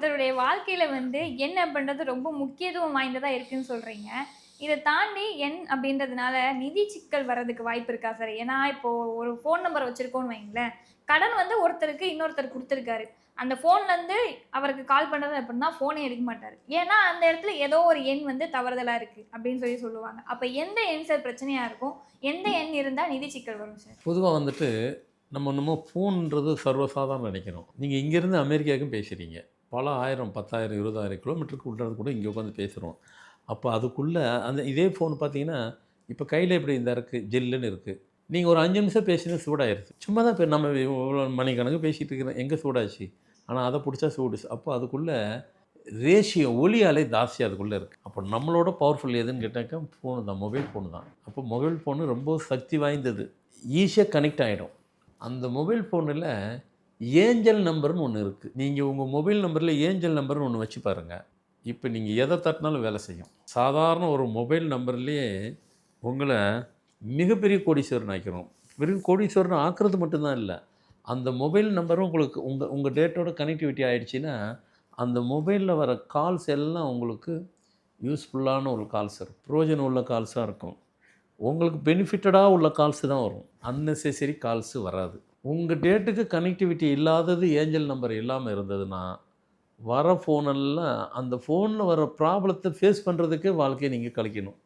ஒருத்தருடைய வாழ்க்கையில வந்து என்ன அப்படின்றது ரொம்ப முக்கியத்துவம் வாய்ந்ததா இருக்குன்னு சொல்றீங்க. இதை தாண்டி எண் அப்படின்றதுனால நிதி சிக்கல் வர்றதுக்கு வாய்ப்பு இருக்கா சார்? ஏன்னா இப்போ ஒரு ஃபோன் நம்பர் வச்சிருக்கோன்னு வைங்களேன். கடன் வந்து ஒருத்தருக்கு இன்னொருத்தர் கொடுத்துருக்காரு. அந்த ஃபோன்ல இருந்து அவருக்கு கால் பண்றது அப்படின்னா ஃபோனே எடுக்க மாட்டாரு. ஏன்னா அந்த இடத்துல ஏதோ ஒரு எண் வந்து தவறுதலா இருக்கு அப்படின்னு சொல்லி சொல்லுவாங்க. அப்ப எந்த எண் சார் பிரச்சனையா இருக்கும்? எந்த எண் இருந்தா நிதி சிக்கல் வரும் சார்? பொதுவாக வந்துட்டு நம்ம நம்ம ஃபோன்ன்றது சர்வசாதாரணம் நினைக்கிறோம். நீங்கள் இங்கேருந்து அமெரிக்காவுக்கும் பேசுகிறீங்க பல ஆயிரம் பத்தாயிரம் இருபதாயிரம் கிலோமீட்டருக்கு உள்ளது கூட இங்கே உட்காந்து பேசுகிறோம். அப்போ அதுக்குள்ளே அந்த இதே ஃபோன் பார்த்தீங்கன்னா இப்போ கையில் இப்படி இந்த இருக்குது ஜில்லுன்னு இருக்குது நீங்கள் ஒரு அஞ்சு நிமிஷம் பேசினா சூடாயிருச்சு சும்மா தான் இப்போ நம்ம இவ்வளோ மணிக்கணக்கு பேசிகிட்டு இருக்கிறோம் எங்கே சூடாச்சு? ஆனால் அதை பிடிச்சா சூடுச்சு அப்போ அதுக்குள்ளே ரேஷியோ ஒலி அலை ஜாஸ்தி அதுக்குள்ளே இருக்குது அப்போ நம்மளோட பவர்ஃபுல் எதுன்னு கேட்டாக்கா ஃபோனு தான். மொபைல் ஃபோனு தான். அப்போ மொபைல் ஃபோனு ரொம்ப சக்தி வாய்ந்தது. ஈஸியாக கனெக்ட் ஆகிடும் அந்த மொபைல் ஃபோனில் ஏஞ்சல் நம்பர்னு ஒன்று இருக்குது நீங்கள் உங்கள் மொபைல் நம்பரில் ஏஞ்சல் நம்பர்னு ஒன்று வச்சு பாருங்கள் இப்போ நீங்கள் எதை தட்டினாலும் வேலை செய்யும். சாதாரண ஒரு மொபைல் நம்பர்லேயே உங்களை மிகப்பெரிய கோடீஸ்வரன் ஆக்கிறோம் வெறும் கோடீஸ்வரன் ஆக்குறது மட்டும்தான் இல்லை. அந்த மொபைல் நம்பரும் உங்களுக்கு உங்கள் உங்கள் டேட்டோட கனெக்டிவிட்டி ஆகிடுச்சின்னா அந்த மொபைலில் வர கால்ஸ் எல்லாம் உங்களுக்கு யூஸ்ஃபுல்லான ஒரு கால்ஸ் இருக்கும் பிரயோஜனம் உள்ள கால்ஸாக இருக்கும். உங்களுக்கு பெனிஃபிட்டடாக உள்ள கால்ஸு தான் வரும். அன்னெசரி கால்ஸு வராது. உங்கள் டேட்டுக்கு கனெக்டிவிட்டி இல்லாதது ஏஞ்சல் நம்பர் இல்லாமல் இருந்ததுன்னா வர ஃபோனெல்லாம் அந்த ஃபோனில் வர ப்ராப்ளத்தை ஃபேஸ் பண்ணுறதுக்கே வாழ்க்கையை நீங்கள் கழிக்கணும்.